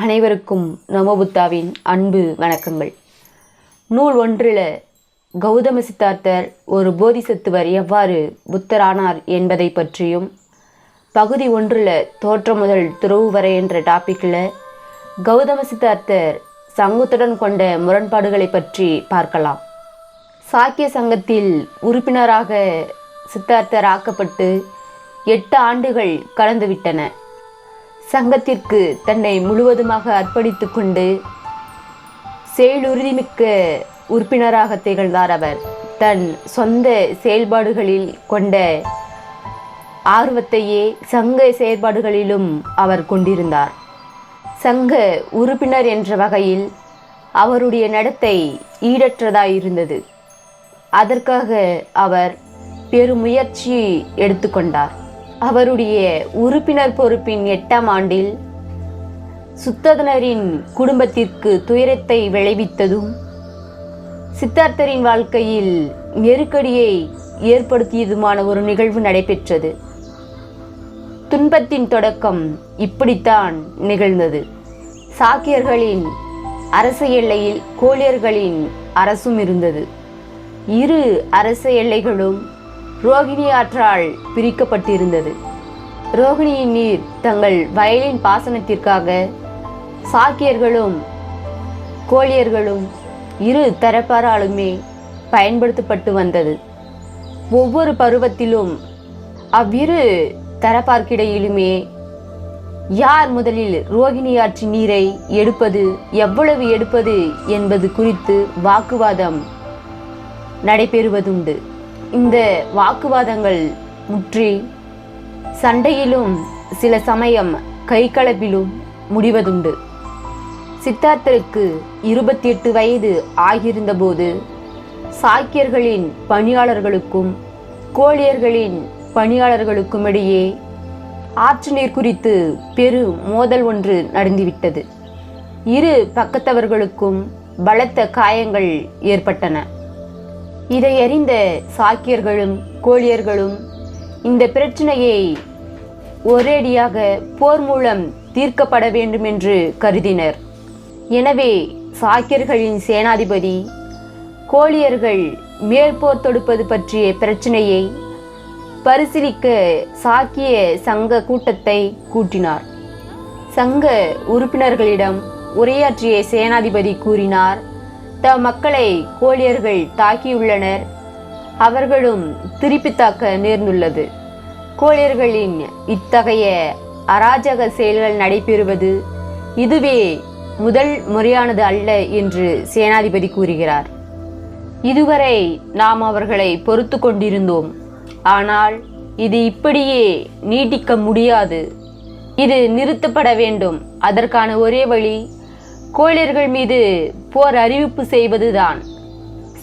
அனைவருக்கும் நமபுத்தாவின் அன்பு வணக்கங்கள். நூல் ஒன்றில் கௌதம சித்தார்த்தர் ஒரு போதிசத்துவர் எவ்வாறு புத்தரானார் என்பதை பற்றியும் பகுதி ஒன்றில் தோற்றம் முதல் துறவு வரை என்ற டாப்பிக்கில் கௌதம சித்தார்த்தர் சங்கத்துடன் கொண்ட முரண்பாடுகளை பற்றி பார்க்கலாம். சாக்கிய சங்கத்தில் உறுப்பினராக சித்தார்த்தர் ஆக்கப்பட்டு எட்டு ஆண்டுகள் கடந்துவிட்டன. சங்கத்திற்கு தன்னை முழுவதுமாக அர்ப்பணித்து கொண்டு செயலுறுதிமிக்க உறுப்பினராக திகழ்ந்தார் அவர். தன் சொந்த செயல்பாடுகளில் கொண்ட ஆர்வத்தையே சங்க செயற்பாடுகளிலும் அவர் கொண்டிருந்தார். சங்க உறுப்பினர் என்ற வகையில் அவருடைய நடத்தை ஈடற்றதாயிருந்தது. அதற்காக அவர் பெருமுயற்சி எடுத்துக்கொண்டார். அவருடைய உறுப்பினர் பொறுப்பின் எட்டாம் ஆண்டில் சுத்ததனரின் குடும்பத்திற்கு துயரத்தை விளைவித்ததும் சித்தார்த்தரின் வாழ்க்கையில் நெருக்கடியை ஏற்படுத்தியதுமான ஒரு நிகழ்வு நடைபெற்றது. துன்பத்தின் தொடக்கம் இப்படித்தான் நிகழ்ந்தது. சாக்கியர்களின் அரச எல்லையில் கோழியர்களின் அரசும் இருந்தது. இரு அரச எல்லைகளும் ரோகிணி ஆற்றால் பிரிக்கப்பட்டிருந்தது. ரோகிணியின் நீர் தங்கள் வயலின் பாசனத்திற்காக சாக்கியர்களும் கோழியர்களும் இரு தரப்பாராலுமே பயன்படுத்தப்பட்டு வந்தது. ஒவ்வொரு பருவத்திலும் அவ்விரு தரப்பார்க்கிடையிலுமே யார் முதலில் ரோகிணி ஆற்று நீரை எடுப்பது எவ்வளவு எடுப்பது என்பது குறித்து வாக்குவாதம் நடைபெறுவதுண்டு. இந்த வாக்குவாதங்கள் முற்றி சண்டையிலும் சில சமயம் கைகலப்பிலும் முடிவதுண்டு. சித்தார்த்தருக்கு இருபத்தி எட்டு வயது ஆகியிருந்தபோது சாக்கியர்களின் பணியாளர்களுக்கும் கோழியர்களின் பணியாளர்களுக்கும் இடையே ஆற்று நீர் குறித்து பெரு மோதல் ஒன்று நடந்துவிட்டது. இரு பக்கத்தவர்களுக்கும் பலத்த காயங்கள் ஏற்பட்டன. இதை அறிந்த சாக்கியர்களும் கோழியர்களும் இந்த பிரச்சனையை ஒரேடியாக போர் மூலம் தீர்க்கப்பட வேண்டும் என்று கருதினர். எனவே சாக்கியர்களின் சேனாதிபதி கோழியர்கள் மேற்போர் தொடுப்பது பற்றிய பிரச்சனையை பரிசீலிக்க சாக்கிய சங்க கூட்டத்தை கூட்டினார். சங்க உறுப்பினர்களிடம் உரையாற்றிய சேனாதிபதி கூறினார் தம் மக்களை கோழியர்கள் தாக்கியுள்ளனர். அவர்களும் திருப்பி தாக்க நேர்ந்துள்ளது. கோழியர்களின் இத்தகைய அராஜக செயல்கள் நடைபெறுவது இதுவே முதல் முறையானது அல்ல என்று சேனாதிபதி கூறுகிறார். இதுவரை நாம் அவர்களை பொறுத்து கொண்டிருந்தோம். ஆனால் இது இப்படியே நீட்டிக்க முடியாது. இது நிறுத்தப்பட வேண்டும். அதற்கான ஒரே வழி கோழியர்கள் மீது போர் அறிவிப்பு செய்வதுதான்.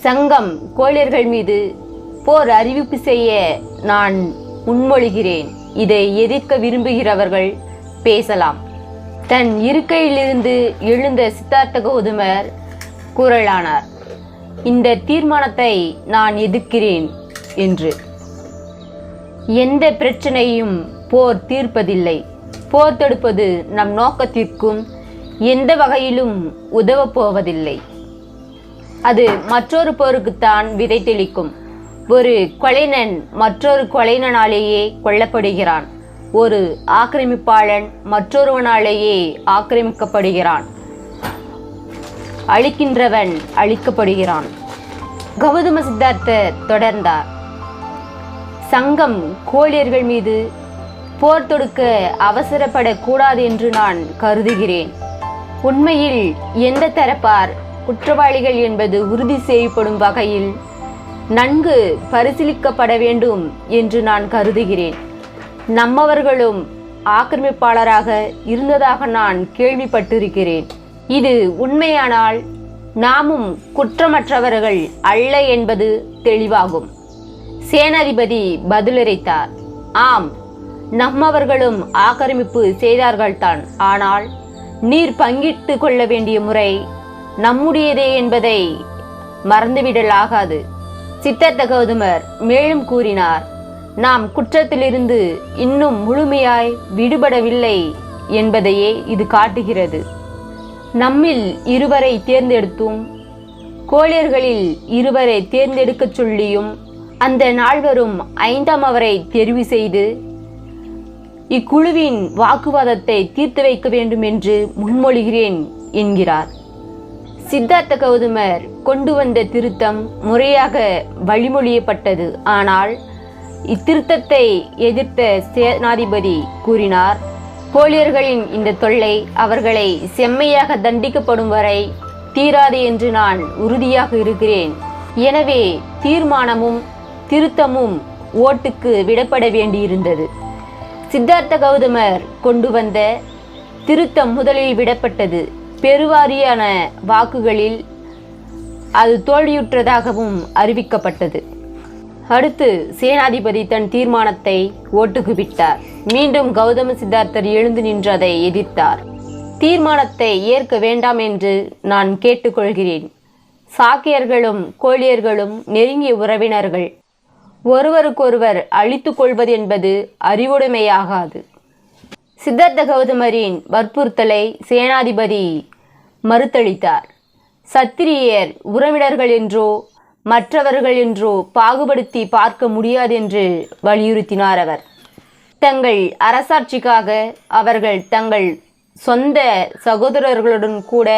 சங்கம் கோழியர்கள் மீது போர் அறிவிப்பு செய்ய நான் முன்மொழிகிறேன். இதை எதிர்க்க விரும்புகிறவர்கள் பேசலாம். தன் இருக்கையிலிருந்து எழுந்த சித்தார்த்த கௌதமர் கூறலானார் இந்த தீர்மானத்தை நான் எதிர்க்கிறேன் என்று. எந்த பிரச்சனையும் போர் தீர்ப்பதில்லை. போர் தடுப்பது நம் நோக்கத்திற்கும் எந்த வகையிலும் உதவப் போவதில்லை அது மற்றொரு போருக்குத்தான் விதை தெளிக்கும். ஒரு கொலைனன் மற்றொரு கொலைனனாலேயே கொல்லப்படுகிறான். ஒரு ஆக்கிரமிப்பாளன் மற்றொருவனாலேயே ஆக்கிரமிக்கப்படுகிறான். அழிக்கின்றவன் அழிக்கப்படுகிறான். கௌதம சித்தார்த்தர் தொடர்ந்தார். சங்கம் கோழியர்கள் மீது போர் தொடுக்க அவசரப்படக்கூடாது என்று நான் கருதுகிறேன். உண்மையில் எந்த தரப்பார் குற்றவாளிகள் என்பது உறுதி செய்யப்படும் வகையில் நன்கு பரிசீலிக்கப்பட வேண்டும் என்று நான் கருதுகிறேன். நம்மவர்களும் ஆக்கிரமிப்பாளராக இருந்ததாக நான் கேள்விப்பட்டிருக்கிறேன். இது உண்மையானால் நாமும் குற்றமற்றவர்கள் அல்ல என்பது தெளிவாகும். சேனாதிபதி பதிலளித்தார். ஆம் நம்மவர்களும் ஆக்கிரமிப்பு செய்தார்கள்தான். ஆனால் நீர் பங்கிட்டு கொள்ள வேண்டிய முறை நம்முடையதே என்பதை மறந்துவிடலாகாது. சித்தர்த்த கௌதமர் மேலும் கூறினார் நாம் குற்றத்திலிருந்து இன்னும் முழுமையாய் விடுபடவில்லை என்பதையே இது காட்டுகிறது. நம்மில் இருவரை தேர்ந்தெடுத்தும் கோழியர்களில் இருவரை தேர்ந்தெடுக்கச் சொல்லியும் அந்த நால்வரும் ஐந்தாம் அவரை தெரிவு செய்து இக்குழுவின் வாக்குவாதத்தை தீர்த்து வைக்க வேண்டும் என்று முன்மொழிகிறேன் என்கிறார். சித்தார்த்த கௌதமர் கொண்டு வந்த திருத்தம் முறையாக வழிமொழியப்பட்டது. ஆனால் இத்திருத்தத்தை எதிர்த்த சேனாதிபதி கூறினார் கோழியர்களின் இந்த தொல்லை அவர்களை செம்மையாக தண்டிக்கப்படும் வரை தீராது என்று நான் உறுதியாக இருக்கிறேன். எனவே தீர்மானமும் திருத்தமும் ஓட்டுக்கு விடப்பட வேண்டியிருந்தது. சித்தார்த்த கௌதமர் கொண்டு வந்த திருத்தம் முதலில் விடப்பட்டது. பெருவாரியான வாக்குகளில் அது தோல்வியுற்றதாகவும் அறிவிக்கப்பட்டது. அடுத்து சேனாதிபதி தன் தீர்மானத்தை ஓட்டுக்கு விட்டார் மீண்டும் கௌதம சித்தார்த்தர் எழுந்து நின்று அதை எதிர்த்தார். தீர்மானத்தை ஏற்க வேண்டாம் என்று நான் கேட்டுக்கொள்கிறேன். சாக்கியர்களும் கோழியர்களும் நெருங்கிய உறவினர்கள் ஒருவருக்கொருவர் அழித்து கொள்வது என்பது அறிவுடைமையாகாது. சித்தார்த்த கௌதமரின் வற்புறுத்தலை சேனாதிபதி மறுத்தளித்தார். சத்திரியர் உறவினர்கள் என்றோ மற்றவர்கள் என்றோ பாகுபடுத்தி பார்க்க முடியாதென்று வலியுறுத்தினார் அவர். தங்கள் அரசாட்சிக்காக அவர்கள் தங்கள் சொந்த சகோதரர்களுடன் கூட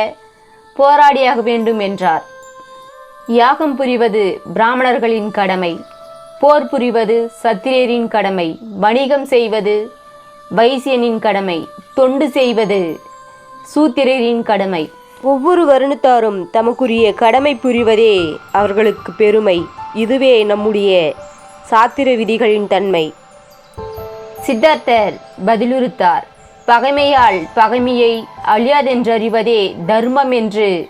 போராடியாக வேண்டும் என்றார். யாகம் புரிவது பிராமணர்களின் கடமை. போர் புரிவது சத்திரியரின் கடமை வணிகம் செய்வது வைசியனின் கடமை தொண்டு செய்வது சூத்திரரின் கடமை. ஒவ்வொரு வருணத்தாரும் தமக்குரிய கடமை புரிவதே அவர்களுக்கு பெருமை. இதுவே நம்முடைய சாத்திர விதிகளின் தன்மை. சித்தார்த்தர் பதிலுறுத்தார் பகைமையால் பகைமையை அழியாதென்றறிவதே தர்மம் என்று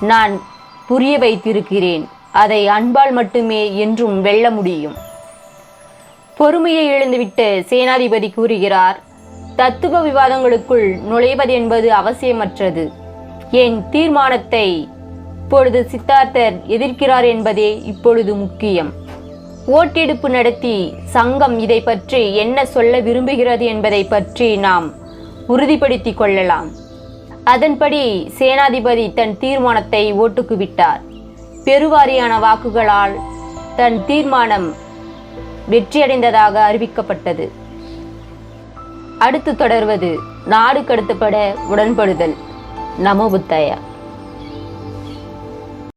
நான் புரிய வைத்திருக்கிறேன். அதை அன்பால் மட்டுமே என்றும் வெல்ல முடியும். பொறுமையை இழந்துவிட்டு சேனாதிபதி கூறுகிறார் தத்துவ விவாதங்களுக்குள் நுழைவது என்பது அவசியமற்றது. என் தீர்மானத்தை இப்பொழுது சித்தார்த்தர் எதிர்க்கிறார் என்பதே இப்பொழுது முக்கியம். ஓட்டெடுப்பு நடத்தி சங்கம் இதை பற்றி என்ன சொல்ல விரும்புகிறது என்பதை பற்றி நாம் உறுதிப்படுத்திக் கொள்ளலாம். அதன்படி சேனாதிபதி தன் தீர்மானத்தை ஓட்டுக்கு விட்டார். பெருவாரியான வாக்குகளால் தன் தீர்மானம் வெற்றியடைந்ததாக அறிவிக்கப்பட்டது. அடுத்து தொடர்வது நாடு கடத்தப்பட உடன்படுதல். நமோ புத்தாயா.